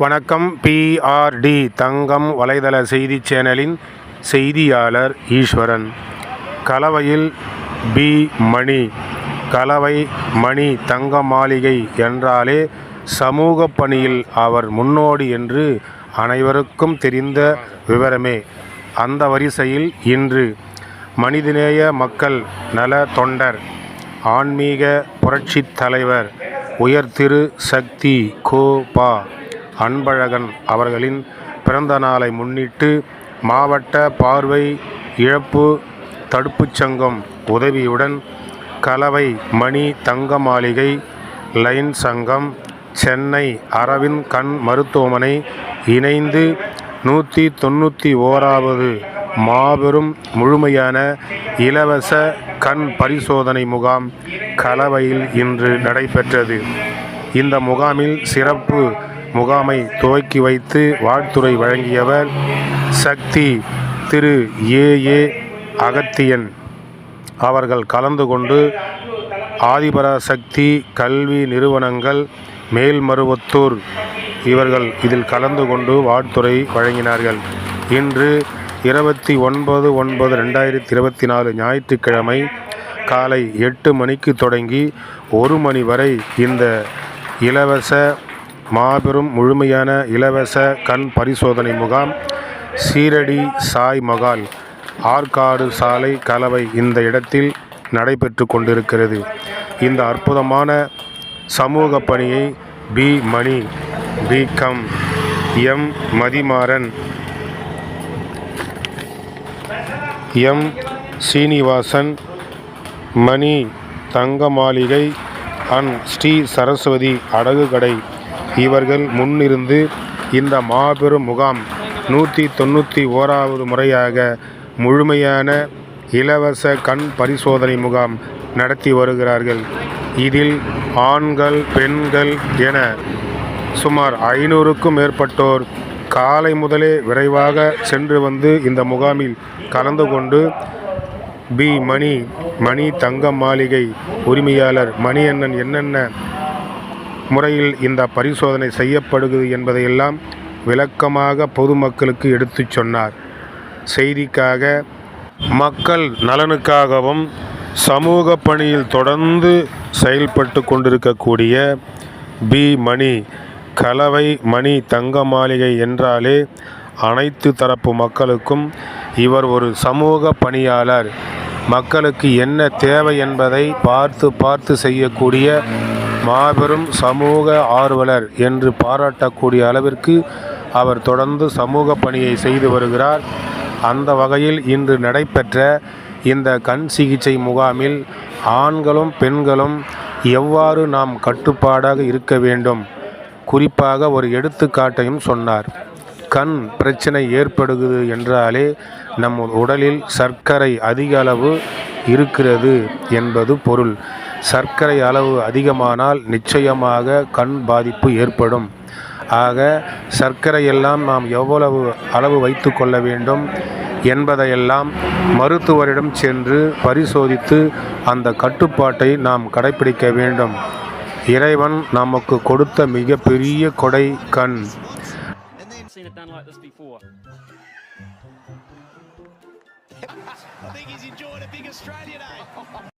வணக்கம் பிஆர்டி தங்கம் வலைதள செய்தி சேனலின் செய்தியாளர் ஈஸ்வரன். கலவையில் பி மணி. கலவை மணி தங்க மாளிகை என்றாலே சமூக பணியில் அவர் முன்னோடி என்று அனைவருக்கும் தெரிந்த விவரமே. அந்த வரிசையில் இன்று மனிதநேய மக்கள் நல தொண்டர் ஆன்மீக புரட்சித் தலைவர் உயர்திரு சக்தி கோ பா அன்பழகன் அவர்களின் பிறந்த நாளை முன்னிட்டு மாவட்ட பார்வை இழப்பு தடுப்புச் சங்கம் உதவியுடன் கலவை மணி தங்க மாளிகை லைன் சங்கம் சென்னை அரவிந்த் கண் மருத்துவமனை இணைந்து நூற்றி தொண்ணூற்றி ஓராவது மாபெரும் முழுமையான இலவச கண் பரிசோதனை முகாம் கலவையில் இன்று நடைபெற்றது. இந்த முகாமில் சிறப்பு முகாமை துவக்கி வைத்து வாழ்த்துறை வழங்கியவர் சக்தி திரு ஏ ஏ அகத்தியன். அவர்கள் கலந்து கொண்டு ஆதிபராசக்தி கல்வி நிறுவனங்கள் மேல்மருவத்தூர் இவர்கள் இதில் கலந்து கொண்டு வாழ்த்துறை வழங்கினார்கள். இன்று இருபத்தி ஒன்பது ஒன்பது ரெண்டாயிரத்தி இருபத்தி நாலு ஞாயிற்றுக்கிழமை காலை எட்டு மணிக்கு தொடங்கி ஒரு மணி வரை இந்த இலவச மாபெரும் முழுமையான இலவச கண் பரிசோதனை முகாம் சீரடி சாய் மகால் ஆற்காடு சாலை கலவை இந்த இடத்தில் நடைபெற்று கொண்டிருக்கிறது. இந்த அற்புதமான சமூக பணியை P. Mani B. Com. M. Mathimaran M. Srinivasan Mani Thanga Maligai and Sri. Saraswati அடகு கடை இவர்கள் முன்னிருந்து இந்த மாபெரும் முகாம் நூற்றி தொண்ணூற்றி ஓராவது முறையாக முழுமையான இலவச கண் பரிசோதனை முகாம் நடத்தி வருகிறார்கள். இதில் ஆண்கள் பெண்கள் என சுமார் ஐநூறுக்கும் மேற்பட்டோர் காலை முதலே விரைவாக சென்று வந்து இந்த முகாமில் கலந்து கொண்டு பி மணி மணி தங்கம் மாளிகை உரிமையாளர் மணியண்ணன் என்னென்ன முறையில் இந்த பரிசோதனை செய்யப்படுகிறது என்பதையெல்லாம் விளக்கமாக பொதுமக்களுக்கு எடுத்துச் சொன்னார். செய்திக்காக மக்கள் நலனுக்காகவும் சமூக பணியில் தொடர்ந்து செயல்பட்டு கொண்டிருக்கக்கூடிய பி. மணி கலவை மணி தங்க மாளிகை என்றாலே அனைத்து தரப்பு மக்களுக்கும் இவர் ஒரு சமூக பணியாளர். மக்களுக்கு என்ன தேவை என்பதை பார்த்து பார்த்து செய்யக்கூடிய மாபெரும் சமூக ஆர்வலர் என்று பாராட்டக்கூடிய அளவிற்கு அவர் தொடர்ந்து சமூக பணியை செய்து வருகிறார். அந்த வகையில் இன்று நடைபெற்ற இந்த கண் சிகிச்சை முகாமில் ஆண்களும் பெண்களும் எவ்வாறு நாம் கட்டுப்பாடாக இருக்க வேண்டும்? குறிப்பாக ஒரு எடுத்துக்காட்டையும் சொன்னார். கண் பிரச்சனை ஏற்படுகிறது என்றாலே நம் உடலில் சர்க்கரை அதிக அளவு இருக்கிறது என்பது பொருள். சர்க்கரை அளவு அதிகமானால் நிச்சயமாக கண் பாதிப்பு ஏற்படும் ஆக சர்க்கரையெல்லாம் நாம் எவ்வளவு அளவு வைத்து கொள்ள வேண்டும் என்பதையெல்லாம் மருத்துவரிடம் சென்று பரிசோதித்து அந்த கட்டுப்பாட்டை நாம் கடைப்பிடிக்க வேண்டும் இறைவன் நமக்கு கொடுத்த மிகப்பெரிய கொடை கண். I think he's enjoying a big Australian day.